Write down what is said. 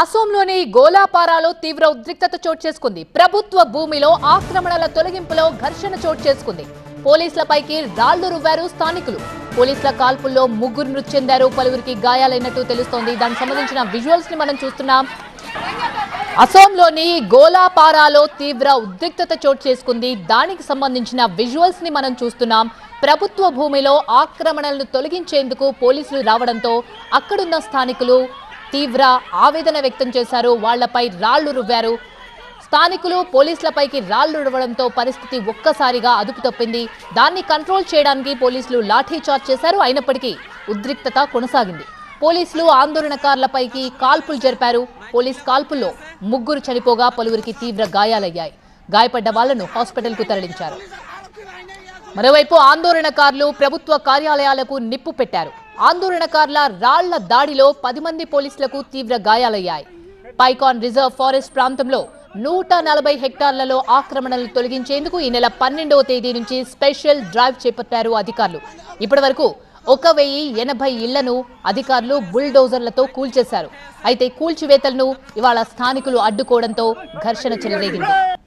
అసోంలోని గోలాపారాలో తీవ్ర ఉద్రిక్తత చోటు చేసుకుంది. ప్రభుత్వ భూమిలో ఆక్రమణల తొలగింపులో ఘర్షణ చోటు చేసుకుంది. పోలీసులపైకి రాళ్ళు రువ్వారు స్థానికులు. పోలీసుల కాల్పుల్లో ముగ్గురు మృతి చెందారు. పలువురికి గాయాలైనట్టు తెలుస్తోంది. దానికి సంబంధించిన విజువల్స్ని మనం చూస్తున్నాం. అసోంలోని గోలాపారాలో తీవ్ర ఉద్రిక్తత చోటు చేసుకుంది. దానికి సంబంధించిన విజువల్స్ని మనం చూస్తున్నాం. ప్రభుత్వ భూమిలో ఆక్రమణలను తొలగించేందుకు పోలీసులు రావడంతో అక్కడున్న స్థానికులు తీవ్ర ఆవేదన వ్యక్తం చేశారు. వాళ్ళపై రాళ్ళు రువ్వారు. స్థానికులు పోలీసులపైకి రాళ్ళు రువ్వడంతో పరిస్థితి ఒక్కసారిగా అదుపు తప్పింది. దాన్ని కంట్రోల్ చేయడానికి పోలీసులు లాఠీ చార్జ్ చేశారు. అయినప్పటికీ ఉద్రిక్తత కొనసాగింది. పోలీసులు ఆందోళనకారులపైకి కాల్పులు జరిపారు. పోలీస్ కాల్పుల్లో ముగ్గురు చనిపోగా పలువురికి తీవ్ర గాయాలయ్యాయి. గాయపడ్డ వాళ్ళను హాస్పిటల్కు తరలించారు. మరోవైపు ఆందోళనకారులు ప్రభుత్వ కార్యాలయాలకు నిప్పు పెట్టారు. ఆందోళనకారుల రాళ్ళ దాడిలో పది మంది పోలీసులకు తీవ్ర గాయాలయ్యాయి. పైకాన్ రిజర్వ్ ఫారెస్ట్ ప్రాంతంలో నూట నలభై హెక్టార్లలో ఆక్రమణలు తొలగించేందుకు ఈ నెల పన్నెండవ తేదీ నుంచి స్పెషల్ డ్రైవ్ చేపట్టారు అధికారులు. ఇప్పటి వరకు ఒక వెయ్యి ఎనభై ఇళ్ళను అధికారులు బుల్డోజర్లతో కూల్చేశారు. అయితే కూల్చివేతలను ఇవాళ స్థానికులు అడ్డుకోవడంతో ఘర్షణ చెలరేగింది.